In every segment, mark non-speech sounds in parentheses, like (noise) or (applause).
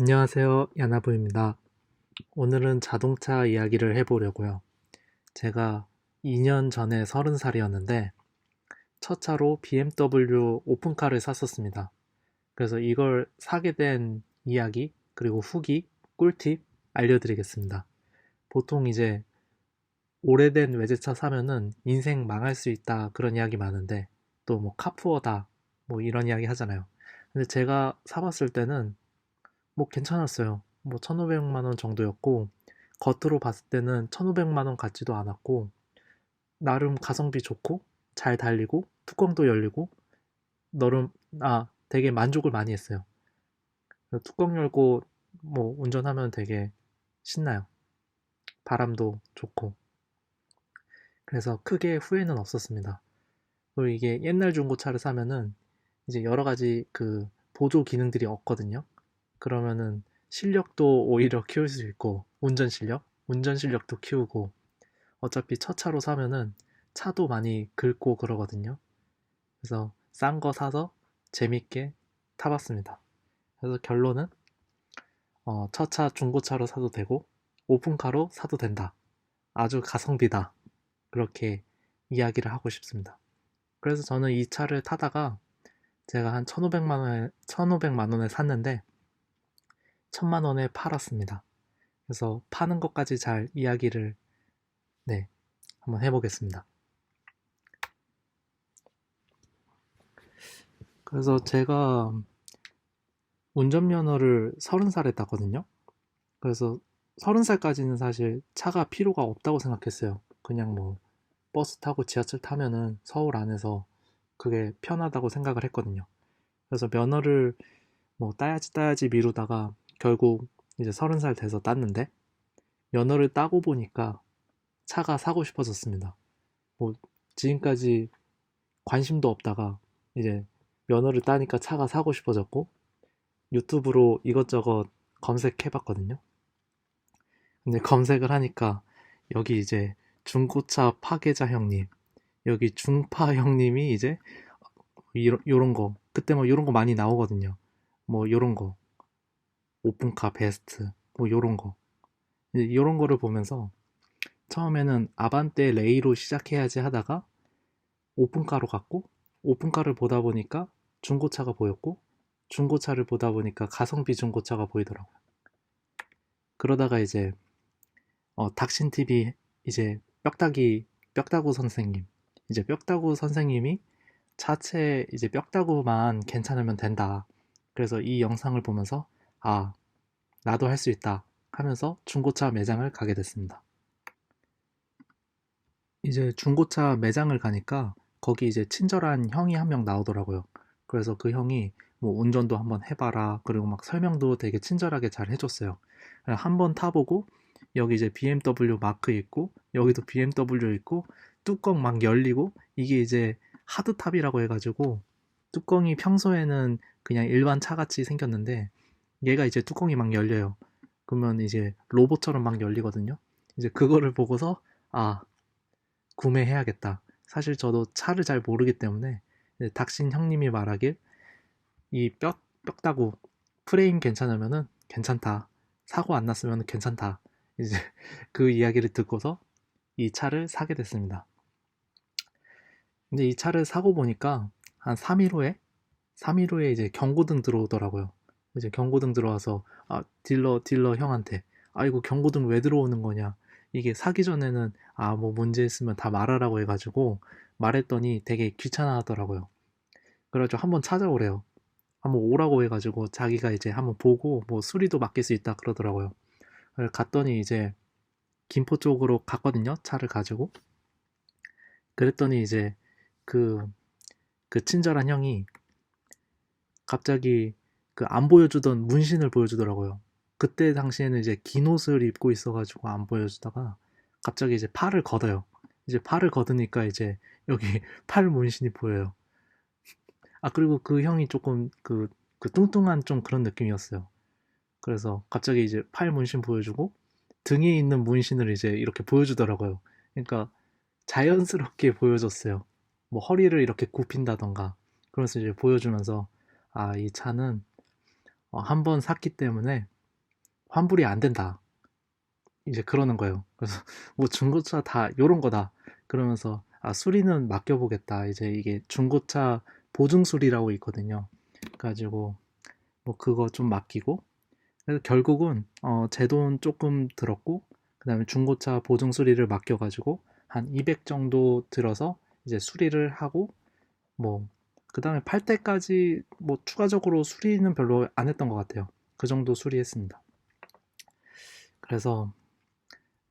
안녕하세요. 야나부입니다. 오늘은 자동차 이야기를 해보려고요. 제가 2년 전에 30살이었는데 첫 차로 BMW 오픈카를 샀었습니다. 그래서 이걸 사게 된 이야기, 그리고 후기, 꿀팁 알려드리겠습니다. 보통 이제 오래된 외제차 사면은 인생 망할 수 있다 그런 이야기 많은데 또 뭐 카푸어다 뭐 이런 이야기 하잖아요. 근데 제가 사봤을 때는 뭐 괜찮았어요. 뭐 1,500만 원 정도였고 겉으로 봤을 때는 1,500만 원 같지도 않았고 나름 가성비 좋고 잘 달리고 뚜껑도 열리고 너름 아 되게 만족을 많이 했어요. 뚜껑 열고 뭐 운전하면 되게 신나요. 바람도 좋고 그래서 크게 후회는 없었습니다. 그리고 이게 옛날 중고차를 사면은 이제 여러 가지 그 보조 기능들이 없거든요. 그러면은 실력도 오히려 키울 수 있고 운전 실력, 운전 실력도 키우고 어차피 첫 차로 사면은 차도 많이 긁고 그러거든요. 그래서 싼 거 사서 재밌게 타봤습니다. 그래서 결론은 어, 첫차 중고차로 사도 되고 오픈카로 사도 된다. 아주 가성비다. 그렇게 이야기를 하고 싶습니다. 그래서 저는 이 차를 타다가 제가 한 1,500만 원에 1,500만 원에 샀는데 천만 원에 팔았습니다. 그래서 파는 것까지 잘 이야기를 네 한번 해보겠습니다. 그래서 제가 운전면허를 30살에 땄거든요. 그래서 30살까지는 사실 차가 필요가 없다고 생각했어요. 그냥 뭐 버스 타고 지하철 타면은 서울 안에서 그게 편하다고 생각을 했거든요. 그래서 면허를 뭐 따야지 따야지 미루다가 결국 이제 서른 살 돼서 땄는데 면허를 따고 보니까 차가 사고 싶어졌습니다. 뭐 지금까지 관심도 없다가 이제 면허를 따니까 차가 사고 싶어졌고 유튜브로 이것저것 검색해봤거든요. 근데 검색을 하니까 여기 이제 중고차 파괴자 형님, 여기 중파 형님이 이제 이런 요런 거 그때 뭐 요런 거 많이 나오거든요. 뭐 요런 거 오픈카 베스트 뭐 요런 거 이제 요런 거를 보면서 처음에는 아반떼 레이로 시작해야지 하다가 오픈카로 갔고 오픈카를 보다 보니까 중고차가 보였고 중고차를 보다 보니까 가성비 중고차가 보이더라고요. 그러다가 이제 어, 닥신TV 이제 뼈다귀 뼈다구 선생님 이제 뼈다구 선생님이 자체 이제 뼈다구만 괜찮으면 된다. 그래서 이 영상을 보면서 아, 나도 할 수 있다 하면서 중고차 매장을 가게 됐습니다. 이제 중고차 매장을 가니까 거기 이제 친절한 형이 한 명 나오더라고요. 그래서 그 형이 뭐 운전도 한번 해봐라. 그리고 막 설명도 되게 친절하게 잘 해줬어요. 한번 타보고 여기 이제 BMW 마크 있고 여기도 BMW 있고 뚜껑 막 열리고 이게 이제 하드탑이라고 해가지고 뚜껑이 평소에는 그냥 일반 차같이 생겼는데 얘가 이제 뚜껑이 막 열려요. 그러면 이제 로봇처럼 막 열리거든요. 이제 그거를 보고서 아 구매해야겠다. 사실 저도 차를 잘 모르기 때문에 닥신 형님이 말하길 이 뼈, 뼈다구 프레임 괜찮으면은 괜찮다. 사고 안 났으면 괜찮다. 이제 (laughs) 그 이야기를 듣고서 이 차를 사게 됐습니다. 근데 이 차를 사고 보니까 한 3일 후에 3일 후에 이제 경고등 들어오더라고요. 이제 경고등 들어와서 아 딜러 딜러 형한테 아이고 경고등 왜 들어오는 거냐. 이게 사기 전에는 아 뭐 문제 있으면 다 말하라고 해가지고 말했더니 되게 귀찮아 하더라고요. 그래가지고 한번 찾아오래요. 한번 오라고 해가지고 자기가 이제 한번 보고 뭐 수리도 맡길 수 있다 그러더라고요. 갔더니 이제 김포 쪽으로 갔거든요 차를 가지고. 그랬더니 이제 그, 그 친절한 형이 갑자기 그 안 보여주던 문신을 보여주더라고요. 그때 당시에는 이제 긴 옷을 입고 있어가지고 안 보여주다가 갑자기 이제 팔을 걷어요. 이제 팔을 걷으니까 이제 여기 (laughs) 팔 문신이 보여요. 아 그리고 그 형이 조금 그, 그 뚱뚱한 좀 그런 느낌이었어요. 그래서 갑자기 이제 팔 문신 보여주고 등에 있는 문신을 이제 이렇게 보여주더라고요. 그러니까 자연스럽게 보여줬어요. 뭐 허리를 이렇게 굽힌다던가 그러면서 이제 보여주면서 아 이 차는 어, 한 번 샀기 때문에 환불이 안 된다. 이제 그러는 거예요. 그래서 (laughs) 뭐 중고차 다 요런 거다. 그러면서 아, 수리는 맡겨보겠다. 이제 이게 중고차 보증 수리라고 있거든요. 가지고 뭐 그거 좀 맡기고 그래서 결국은 어, 제 돈 조금 들었고 그다음에 중고차 보증 수리를 맡겨가지고 한 200 정도 들어서 이제 수리를 하고 뭐 그 다음에 팔 때까지 뭐 추가적으로 수리는 별로 안 했던 것 같아요. 그 정도 수리했습니다. 그래서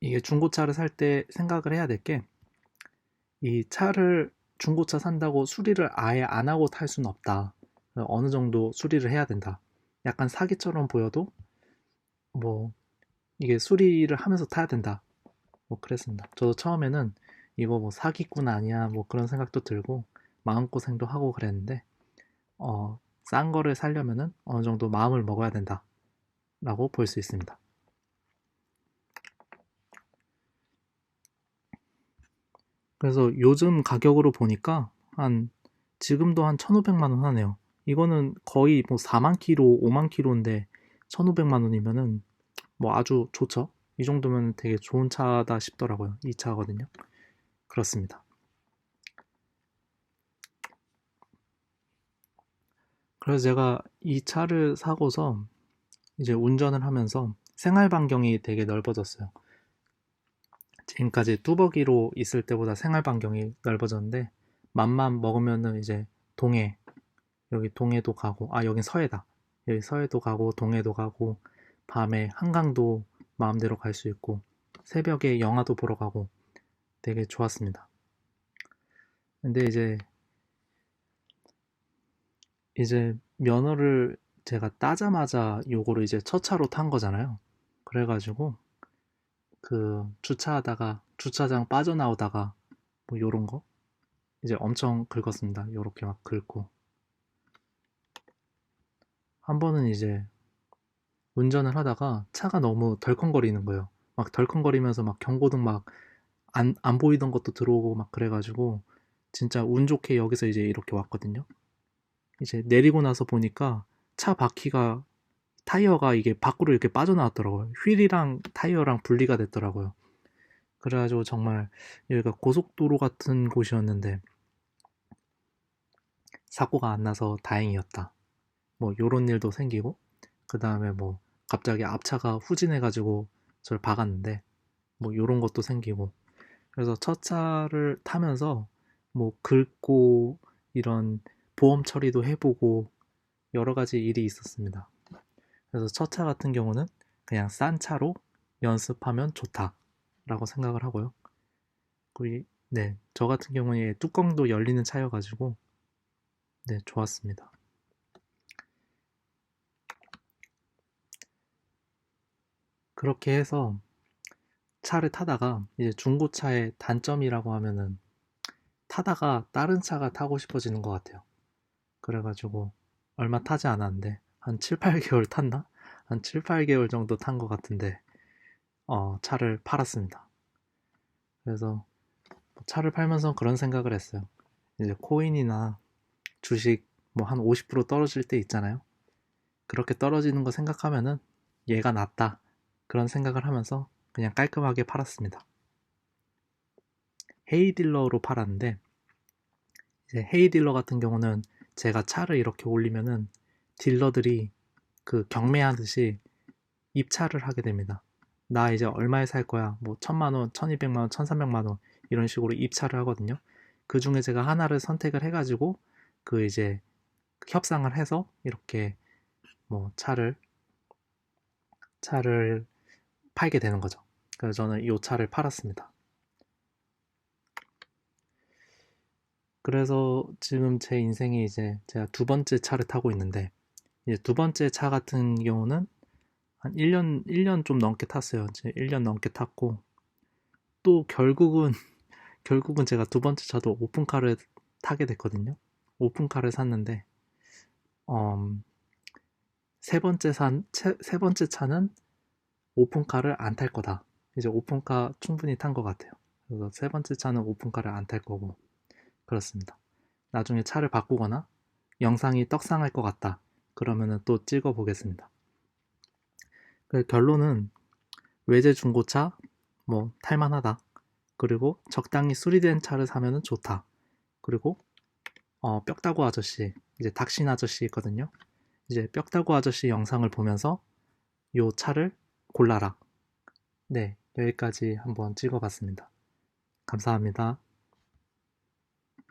이게 중고차를 살 때 생각을 해야 될 게 이 차를 중고차 산다고 수리를 아예 안 하고 탈 수는 없다. 어느 정도 수리를 해야 된다. 약간 사기처럼 보여도 뭐 이게 수리를 하면서 타야 된다. 뭐 그랬습니다. 저도 처음에는 이거 뭐 사기꾼 아니야 뭐 그런 생각도 들고 마음고생도 하고 그랬는데 어, 싼 거를 살려면은 어느 정도 마음을 먹어야 된다. 라고 볼 수 있습니다. 그래서 요즘 가격으로 보니까 한 지금도 한 1,500만 원 하네요. 이거는 거의 뭐 4만 킬로, 5만 킬로인데 1,500만 원이면은 뭐 아주 좋죠. 이 정도면 되게 좋은 차다 싶더라고요. 이 차거든요. 그렇습니다. 그래서 제가 이 차를 사고서 이제 운전을 하면서 생활 반경이 되게 넓어졌어요. 지금까지 뚜벅이로 있을 때보다 생활 반경이 넓어졌는데 맘만 먹으면은 이제 동해 여기 동해도 가고 아 여긴 서해다 여기 서해도 가고 동해도 가고 밤에 한강도 마음대로 갈 수 있고 새벽에 영화도 보러 가고 되게 좋았습니다. 근데 이제 이제 면허를 제가 따자마자 요거를 이제 첫 차로 탄 거잖아요. 그래가지고 그 주차하다가 주차장 빠져나오다가 뭐 요런 거 이제 엄청 긁었습니다. 요렇게 막 긁고 한 번은 이제 운전을 하다가 차가 너무 덜컹거리는 거예요. 막 덜컹거리면서 막 경고등 막 안, 안 보이던 것도 들어오고 막 그래가지고 진짜 운 좋게 여기서 이제 이렇게 왔거든요. 이제 내리고 나서 보니까 차 바퀴가 타이어가 이게 밖으로 이렇게 빠져나왔더라고요. 휠이랑 타이어랑 분리가 됐더라고요. 그래가지고 정말 여기가 고속도로 같은 곳이었는데 사고가 안 나서 다행이었다. 뭐 요런 일도 생기고 그 다음에 뭐 갑자기 앞차가 후진해가지고 저를 박았는데 뭐 요런 것도 생기고 그래서 첫 차를 타면서 뭐 긁고 이런 보험 처리도 해보고 여러 가지 일이 있었습니다. 그래서 첫 차 같은 경우는 그냥 싼 차로 연습하면 좋다라고 생각을 하고요. 네, 저 같은 경우에 뚜껑도 열리는 차여가지고 네, 좋았습니다. 그렇게 해서 차를 타다가 이제 중고차의 단점이라고 하면은 타다가 다른 차가 타고 싶어지는 것 같아요. 그래가지고 얼마 타지 않았는데 한 7, 8개월 (laughs) 탔나? 한 7, 8개월 정도 탄 것 같은데 어, 차를 팔았습니다. 그래서 차를 팔면서 그런 생각을 했어요. 이제 코인이나 주식 뭐 한 50% 떨어질 때 있잖아요. 그렇게 떨어지는 거 생각하면은 얘가 낫다. 그런 생각을 하면서 그냥 깔끔하게 팔았습니다. 헤이딜러로 팔았는데 이제 헤이딜러 같은 경우는 제가 차를 이렇게 올리면은 딜러들이 그 경매하듯이 입차를 하게 됩니다. 나 이제 얼마에 살 거야? 뭐 천만 원, 천이백만 원, 천삼백만 원 이런 식으로 입차를 하거든요. 그 중에 제가 하나를 선택을 해가지고 그 이제 협상을 해서 이렇게 뭐 차를 차를 팔게 되는 거죠. 그래서 저는 이 차를 팔았습니다. 그래서 지금 제 인생에 이제 제가 두 번째 차를 타고 있는데 이제 두 번째 차 같은 경우는 한 1년 1년 좀 넘게 탔어요. 이제 1년 넘게 탔고 또 결국은 (laughs) 결국은 제가 두 번째 차도 오픈카를 타게 됐거든요. 오픈카를 샀는데 음, 세 번째 산, 세 번째 차는 오픈카를 안 탈 거다. 이제 오픈카 충분히 탄 것 같아요. 그래서 세 번째 차는 오픈카를 안 탈 거고 그렇습니다. 나중에 차를 바꾸거나 영상이 떡상할 것 같다. 그러면은 또 찍어 보겠습니다. 그 결론은 외제 중고차 뭐 탈만하다. 그리고 적당히 수리된 차를 사면은 좋다. 그리고 어, 뼈다구 아저씨 이제 닥신 아저씨 있거든요. 이제 뼈다구 아저씨 영상을 보면서 요 차를 골라라. 네, 여기까지 한번 찍어봤습니다. 감사합니다.